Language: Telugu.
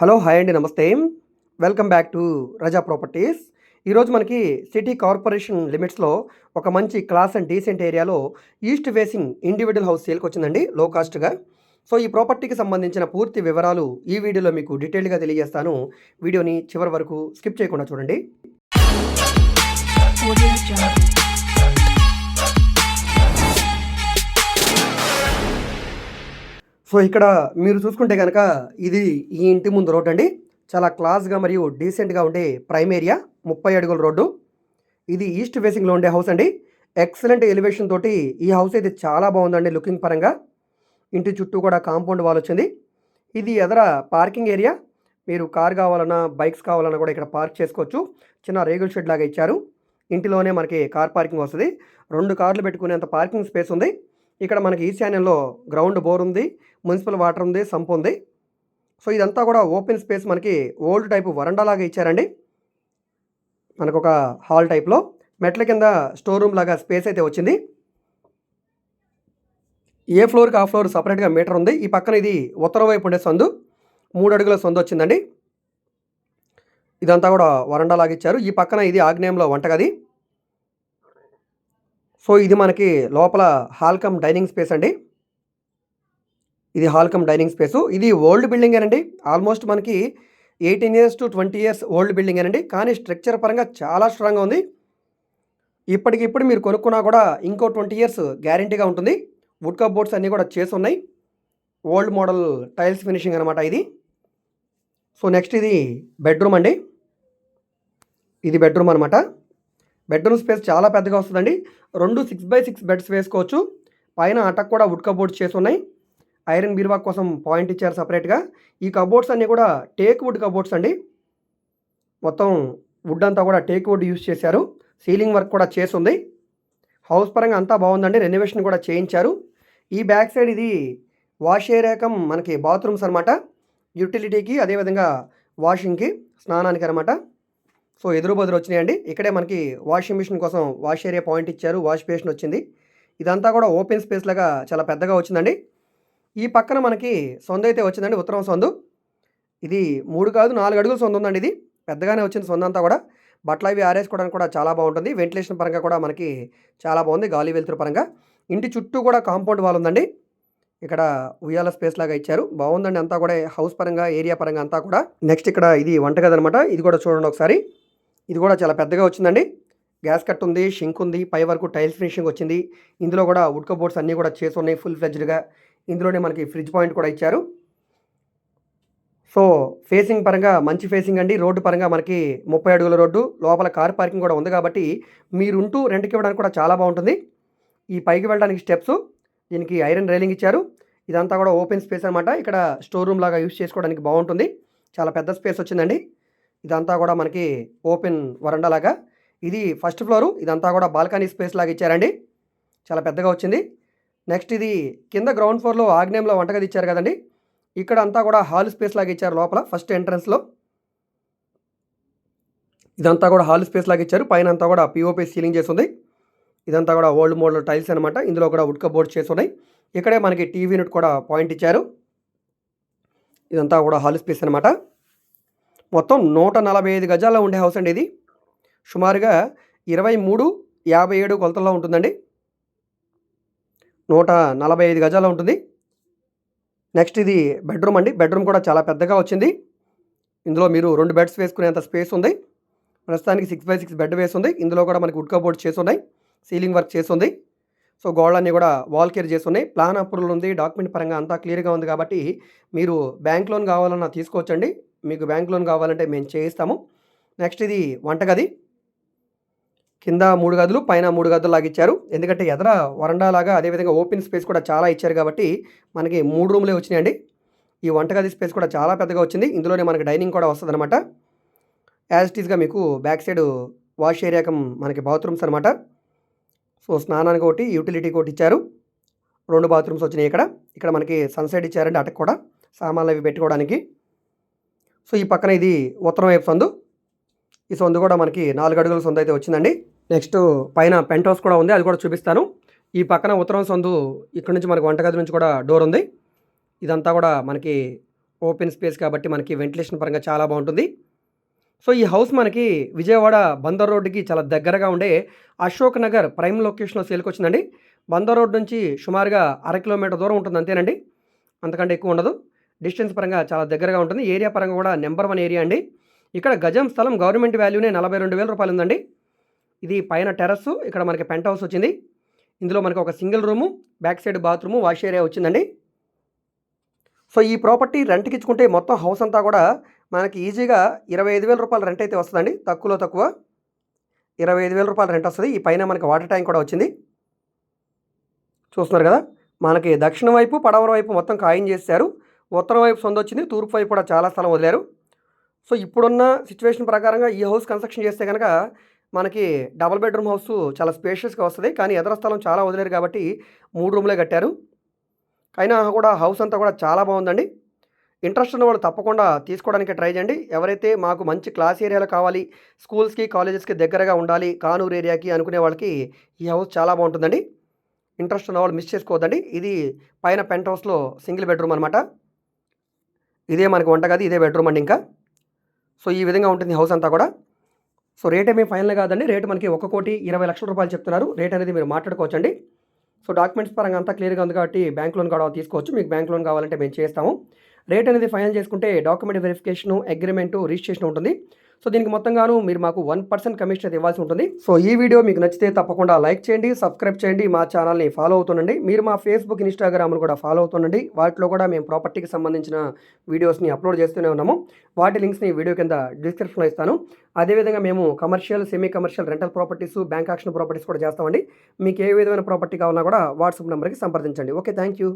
హలో హాయ్ అండి నమస్తే. Welcome back to Raza properties. ఈరోజు మనకి సిటీ కార్పొరేషన్ లిమిట్స్లో ఒక మంచి క్లాస్ అండ్ డీసెంట్ ఏరియాలో ఈస్ట్ ఫేసింగ్ ఇండివిజువల్ హౌస్ సేల్కి వచ్చిందండి లో కాస్ట్గా సో ఈ ప్రాపర్టీకి సంబంధించిన పూర్తి వివరాలు ఈ వీడియోలో మీకు డీటెయిల్గా తెలియజేస్తాను. వీడియోని చివరి వరకు స్కిప్ చేయకుండా చూడండి. సో ఇక్కడ మీరు చూసుకుంటే కనుక ఇది ఈ ఇంటి ముందు రోడ్ అండి. చాలా క్లాస్గా మరియు డీసెంట్గా ఉండే ప్రైమ్ ఏరియా ముప్పై అడుగుల రోడ్డు. ఇది ఈస్ట్ ఫేసింగ్లో ఉండే హౌస్ అండి. ఎక్సలెంట్ ఎలివేషన్ తోటి ఈ హౌస్ అయితే చాలా బాగుందండి లుకింగ్ పరంగా. ఇంటి చుట్టూ కూడా కాంపౌండ్ వాల్ వచ్చింది. ఇది ఎదర పార్కింగ్ ఏరియా మీరు కార్ కావాలన్నా బైక్స్ కావాలన్నా కూడా ఇక్కడ పార్క్ చేసుకోవచ్చు. చిన్న రేగుల్ షెడ్ లాగా ఇచ్చారు. ఇంటిలోనే మనకి కార్ పార్కింగ్ వస్తుంది. రెండు కార్లు పెట్టుకునేంత పార్కింగ్ స్పేస్ ఉంది. ఇక్కడ మనకి ఈశాన్యంలో గ్రౌండ్ బోర్ ఉంది మున్సిపల్ వాటర్ ఉంది సంప్ ఉంది. సో ఇదంతా కూడా ఓపెన్ స్పేస్ మనకి ఓల్డ్ టైప్ వరండా లాగా ఇచ్చారండి. మనకు ఒక హాల్ టైప్లో మెట్ల కింద స్టోర్ రూమ్ లాగా స్పేస్ అయితే వచ్చింది. ఏ ఫ్లోర్కి ఆ ఫ్లోర్ సపరేట్గా మీటర్ ఉంది. ఈ పక్కన ఇది ఉత్తరం వైపు ఉండే సందు. మూడు అడుగుల సందు వచ్చిందండి. ఇదంతా కూడా వరండా లాగా ఇచ్చారు. ఈ పక్కన ఇది ఆగ్నేయంలో వంటగది. సో ఇది మనకి లోపల హాల్కమ్ డైనింగ్ స్పేస్ అండి. ఇది హాల్కమ్ డైనింగ్ స్పేసు. ఇది ఓల్డ్ బిల్డింగ్ అండి ఆల్మోస్ట్ మనకి eighteen years to twenty years old building అండి కానీ స్ట్రక్చర్ పరంగా చాలా స్ట్రాంగ్గా ఉంది. ఇప్పటికిప్పుడు మీరు కొనుక్కున్నా కూడా ఇంకో ట్వంటీ ఇయర్స్ గ్యారంటీగా ఉంటుంది. వుడ్ కప్ బోర్డ్స్ అన్నీ కూడా చేసి ఉన్నాయి. ఓల్డ్ మోడల్ టైల్స్ ఫినిషింగ్ అనమాట ఇది. సో నెక్స్ట్ ఇది బెడ్రూమ్ అండి. ఇది బెడ్రూమ్ అనమాట బెడ్రూమ్ స్పేస్ చాలా పెద్దగా వస్తుందండి. రెండు సిక్స్ బై సిక్స్ బెడ్స్ వేసుకోవచ్చు. పైన అటక్ కూడా వుడ్ కబోర్డ్స్ చేసి ఉన్నాయి. ఐరన్ బీరువా కోసం పాయింట్ ఇచ్చారు సపరేట్గా ఈ కబోర్డ్స్ అన్నీ కూడా టేక్ వుడ్ కబోర్డ్స్ అండి. మొత్తం వుడ్ అంతా కూడా టేక్ వుడ్ యూస్ చేశారు. సీలింగ్ వర్క్ కూడా చేసి ఉంది. హౌస్ పరంగా అంతా బాగుందండి. రెనోవేషన్ కూడా చేయించారు. ఈ బ్యాక్ సైడ్ ఇది వాష్ ఏరియాకం మనకి బాత్రూమ్స్ అనమాట యూటిలిటీకి అదేవిధంగా వాషింగ్కి స్నానానికి అనమాట సో ఎదురు బదురు వచ్చినాయండి. ఇక్కడే మనకి వాషింగ్ మిషన్ కోసం వాష్ ఏరియా పాయింట్ ఇచ్చారు. వాష్ బేషన్ వచ్చింది. ఇదంతా కూడా ఓపెన్ స్పేస్ లాగా చాలా పెద్దగా వచ్చిందండి. ఈ పక్కన మనకి సొంద అయితే వచ్చిందండి. ఉత్తరం సొందు. ఇది మూడు కాదు నాలుగు అడుగులు సొంద ఉందండి ఇది. పెద్దగానే వచ్చింది సొంద అంతా కూడా. బట్టలు అవి ఆరేసుకోవడానికి కూడా చాలా బాగుంటుంది. వెంటిలేషన్ పరంగా కూడా మనకి చాలా బాగుంది గాలి వెలుతురు పరంగా. ఇంటి చుట్టూ కూడా కాంపౌండ్ వాల్ ఉందండి. ఇక్కడ ఉయ్యాల స్పేస్ లాగా ఇచ్చారు. బాగుందండి అంతా కూడా. హౌస్ పరంగా ఏరియా పరంగా అంతా కూడా. నెక్స్ట్ ఇక్కడ ఇది వంటగది అనమాట ఇది కూడా చూడండి ఒకసారి. ఇది కూడా చాలా పెద్దగా వచ్చిందండి. గ్యాస్ కట్ ఉంది షింక్ ఉంది పై వరకు టైల్స్ ఫినిషింగ్ వచ్చింది. ఇందులో కూడా ఉడ్క కబోర్డ్స్ అన్నీ కూడా చేసి ఉన్నాయి ఫుల్ ఫ్లెజ్డ్గా. ఇందులోనే మనకి ఫ్రిడ్జ్ పాయింట్ కూడా ఇచ్చారు. సో ఫేసింగ్ పరంగా మంచి ఫేసింగ్ అండి. రోడ్డు పరంగా మనకి ముప్పై అడుగుల రోడ్డు లోపల కార్ పార్కింగ్ కూడా ఉంది కాబట్టి మీరుంటూ రెంట్కి ఇవ్వడానికి కూడా చాలా బాగుంటుంది. ఈ పైకి వెళ్ళడానికి స్టెప్స్ దీనికి ఐరన్ రైలింగ్ ఇచ్చారు. ఇదంతా కూడా ఓపెన్ స్పేస్ అనమాట ఇక్కడ స్టోర్ రూమ్ లాగా యూస్ చేసుకోవడానికి బాగుంటుంది. చాలా పెద్ద స్పేస్ వచ్చిందండి. ఇదంతా కూడా మనకి ఓపెన్ వరండా లాగా. ఇది ఫస్ట్ ఫ్లోరు ఇదంతా కూడా బాల్కనీ స్పేస్ లాగా ఇచ్చారండి. చాలా పెద్దగా వచ్చింది. నెక్స్ట్ ఇది కింద గ్రౌండ్ ఫ్లోర్లో ఆగ్నేయంలో వంటగది ఇచ్చారు కదండి. ఇక్కడ అంతా కూడా హాల్ స్పేస్ లాగా ఇచ్చారు లోపల ఫస్ట్ ఎంట్రన్స్లో. ఇదంతా కూడా హాల్ స్పేస్ లాగా ఇచ్చారు. పైన అంతా కూడా పిఓపి సీలింగ్ చేసి ఉంది ఇదంతా కూడా ఓల్డ్ మోడల్ టైల్స్ అనమాట ఇందులో కూడా ఉడ్క బోర్డ్స్ చేసి ఉన్నాయి ఇక్కడే మనకి టీవీ యూనిట్ కూడా పాయింట్ ఇచ్చారు. ఇదంతా కూడా హాల్ స్పేస్ అనమాట మొత్తం నూట నలభై ఐదు గజాల్లో ఉండే హౌస్ అండి ఇది. సుమారుగా ఇరవై మూడు యాభై ఏడు కొలతల్లో ఉంటుందండి. నూట నలభై ఐదు గజాల్లో ఉంటుంది. నెక్స్ట్ ఇది బెడ్రూమ్ అండి. బెడ్రూమ్ కూడా చాలా పెద్దగా వచ్చింది. ఇందులో మీరు రెండు బెడ్స్ వేసుకునేంత స్పేస్ ఉంది. ప్రస్తుతానికి సిక్స్ బై సిక్స్ బెడ్ వేసి ఉంది ఇందులో కూడా మనకి ఉడ్కా బోర్డ్స్ చేసి ఉన్నాయి సీలింగ్ వర్క్ చేసి ఉంది సో గోడలన్నీ కూడా వాల్ కేర్ చేసి ఉన్నాయి ప్లాన్ అప్రూవల్ ఉంది. డాక్యుమెంట్ పరంగా అంతా క్లియర్గా ఉంది కాబట్టి మీరు బ్యాంక్ లోన్ కావాలన్నా తీసుకోవచ్చండి. మీకు బ్యాంక్ లోన్ కావాలంటే మేము చేయిస్తాము. నెక్స్ట్ ఇది వంటగది. కింద మూడు గదులు పైన మూడు గదులు లాగా ఇచ్చారు. ఎందుకంటే ఎదర వరండా లాగా అదేవిధంగా ఓపెన్ స్పేస్ కూడా చాలా ఇచ్చారు కాబట్టి మనకి మూడు రూమ్లే వచ్చినాయండి. ఈ వంటగది స్పేస్ కూడా చాలా పెద్దగా వచ్చింది. ఇందులోనే మనకి డైనింగ్ కూడా వస్తుంది అనమాట యాజ్ ఇట్ ఈస్గా మీకు బ్యాక్ సైడ్ వాష్ ఏరియాకం మనకి బాత్రూమ్స్ అనమాట సో స్నానానికి ఒకటి యూటిలిటీ ఒకటి ఇచ్చారు. రెండు బాత్రూమ్స్ వచ్చినాయి ఇక్కడ. ఇక్కడ మనకి సన్సెట్ ఇచ్చారండి అటకు కూడా సామాన్లు అవి పెట్టుకోవడానికి. సో ఈ పక్కన ఇది ఉత్తరం వైపు సందు. ఈ సొందు కూడా మనకి నాలుగు అడుగుల సొందు అయితే వచ్చిందండి. నెక్స్ట్ పైన పెంట్ హౌస్ కూడా ఉంది అది కూడా చూపిస్తాను. ఈ పక్కన ఉత్తరం సందు ఇక్కడ నుంచి మనకి వంటగది నుంచి కూడా డోర్ ఉంది. ఇదంతా కూడా మనకి ఓపెన్ స్పేస్ కాబట్టి మనకి వెంటిలేషన్ పరంగా చాలా బాగుంటుంది. సో ఈ హౌస్ మనకి విజయవాడ బందర్ రోడ్డుకి చాలా దగ్గరగా ఉండే అశోక్ నగర్ ప్రైమ్ లొకేషన్లో సేల్కి వచ్చిందండి. బందర్ రోడ్ నుంచి సుమారుగా అర కిలోమీటర్ దూరం ఉంటుంది అంతేనండి. అంతకంటే ఎక్కువ ఉండదు. డిస్టెన్స్ పరంగా చాలా దగ్గరగా ఉంటుంది. ఏరియా పరంగా కూడా నెంబర్ వన్ ఏరియా అండి. ఇక్కడ గజం స్థలం గవర్నమెంట్ వాల్యూనే నలభై రెండు వేల రూపాయలు ఉందండి ఇది పైన టెర్రస్ ఇక్కడ మనకి పెంట్ హౌస్ వచ్చింది. ఇందులో మనకి ఒక single room back side bathroom wash area వచ్చిందండి. సో ఈ ప్రాపర్టీ రెంట్కి ఇచ్చుకుంటే మొత్తం హౌస్ అంతా కూడా మనకి ఈజీగా ఇరవై ఐదు వేల రూపాయలు రెంట్ అయితే వస్తుందండి. తక్కువలో తక్కువ ఇరవై ఐదు వేల రూపాయలు రెంట్ వస్తుంది. ఈ పైన మనకి వాటర్ ట్యాంక్ కూడా వచ్చింది. చూస్తున్నారు కదా? మనకి దక్షిణ వైపు పడమర వైపు మొత్తం ఖాయం చేశారు ఉత్తరం వైపు సొంత వచ్చింది తూర్పు వైపు కూడా చాలా స్థలం వదిలారు. సో ఇప్పుడున్న సిచ్యువేషన్ ప్రకారంగా ఈ హౌస్ కన్స్ట్రక్షన్ చేస్తే కనుక మనకి డబుల్ బెడ్రూమ్ హౌస్ చాలా స్పేషియస్గా వస్తుంది. కానీ ఎదర స్థలం చాలా వదిలేరు కాబట్టి మూడు రూమ్లే కట్టారు. అయినా కూడా హౌస్ అంతా కూడా చాలా బాగుందండి. ఇంట్రెస్ట్ ఉన్న వాళ్ళు తప్పకుండా తీసుకోవడానికి ట్రై చేయండి. ఎవరైతే మాకు మంచి క్లాస్ ఏరియాలో కావాలి స్కూల్స్కి కాలేజెస్కి దగ్గరగా ఉండాలి కానూరు ఏరియాకి అనుకునే వాళ్ళకి ఈ హౌస్ చాలా బాగుంటుందండి. ఇంట్రెస్ట్ ఉన్న వాళ్ళు మిస్ చేసుకోవద్దండి. ఇది పైన పెంట్ హౌస్లో సింగిల్ బెడ్రూమ్ అనమాట ఇదే మనకి వంటగది ఇదే బెడ్రూమ్ అండి ఇంకా. సో ఈ విధంగా ఉంటుంది హౌస్ అంతా కూడా. సో రేట్ ఏమీ ఫైనల్ కాదండి. రేట్ మనకి ఒక కోటి ఇరవై లక్షల రూపాయలు చెప్తున్నారు. రేట్ అనేది మీరు మాట్లాడుకోవచ్చండి. సో డాక్యుమెంట్స్ పరంగా అంతా క్లియర్గా ఉంది కాబట్టి బ్యాంక్ లోన్ కూడా తీసుకోవచ్చు. మీకు బ్యాంక్ లోన్ కావాలంటే మేము చేస్తాము. రేట్ అనేది ఫైనల్ చేసుకుంటే డాక్యుమెంట్ వెరిఫికేషన్ అగ్రిమెంట్ రిజిస్ట్రేషన్ ఉంటుంది. సో దీనికి మొత్తంగాను మీరు మాకు వన్ పర్సెంట్ కమిషన్ అయితే ఇవ్వాల్సి ఉంటుంది. సో ఈ వీడియో మీకు నచ్చితే తప్పకుండా లైక్ చేయండి సబ్స్క్రైబ్ చేయండి మా ఛానల్ని ఫాలో అవుతుండండి. మీరు మా ఫేస్బుక్ ఇన్స్టాగ్రామ్ను కూడా ఫాలో అవుతుండండి. వాటిలో కూడా మేము ప్రాపర్టీకి సంబంధించిన వీడియోస్ని అప్లోడ్ చేస్తూనే ఉన్నాము. వాటి లింక్స్ని వీడియో కింద డిస్క్రిప్షన్లో ఇస్తాను. అదేవిధంగా మేము commercial semi commercial rental properties bank auction properties కూడా చేస్తామండి. మీకు ఏ విధమైన ప్రాపర్టీ కావాలన్నా కూడా వాట్సాప్ నెంబర్కి సంప్రదించండి. Okay thank you.